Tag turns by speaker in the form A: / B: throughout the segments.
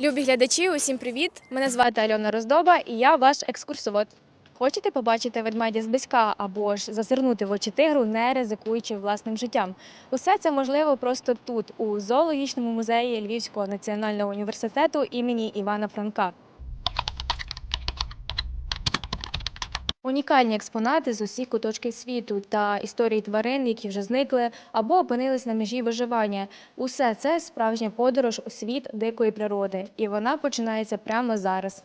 A: Любі глядачі, усім привіт! Мене звати Альона Роздоба і я ваш екскурсовод. Хочете побачити ведмедя зблизька або ж зазирнути в очі тигру, не ризикуючи власним життям? Усе це можливо просто тут, у зоологічному музеї Львівського національного університету імені Івана Франка. Унікальні експонати з усіх куточків світу та історії тварин, які вже зникли або опинились на межі виживання. Усе це справжня подорож у світ дикої природи, і вона починається прямо зараз.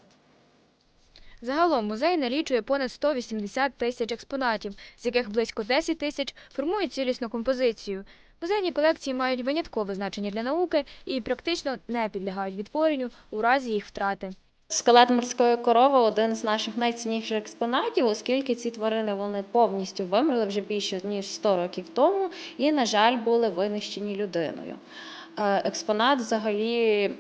A: Загалом музей налічує понад 180 тисяч експонатів, з яких близько 10 тисяч формують цілісну композицію. Музейні колекції мають виняткове значення для науки і практично не підлягають відтворенню у разі їх втрати.
B: Скелет морської корови один з наших найцінніших експонатів, оскільки ці тварини вони повністю вимерли вже більше ніж 100 років тому і, на жаль, були винищені людиною. Е, Експонат взагалі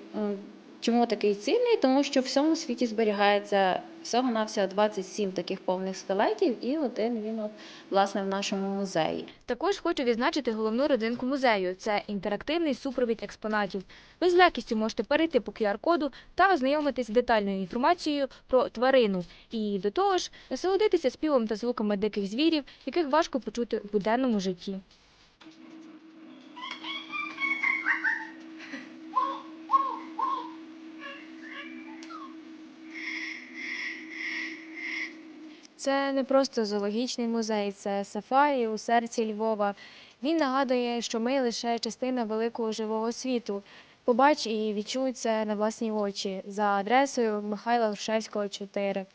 B: чому такий цінний? Тому що в всьому світі зберігається всього-навсього 27 таких повних скелетів, і один він, от, власне, в нашому музеї.
A: Також хочу відзначити головну родинку музею це інтерактивний супровід експонатів. Ви з легкістю можете перейти по QR-коду та ознайомитись з детальною інформацією про тварину. І до того ж, насолодитися співом та звуками диких звірів, яких важко почути в буденному житті. Це не просто зоологічний музей, це сафарі у серці Львова. Він нагадує, що ми лише частина великого живого світу. Побач і відчуй це на власні очі за адресою Михайла Грушевського, 4.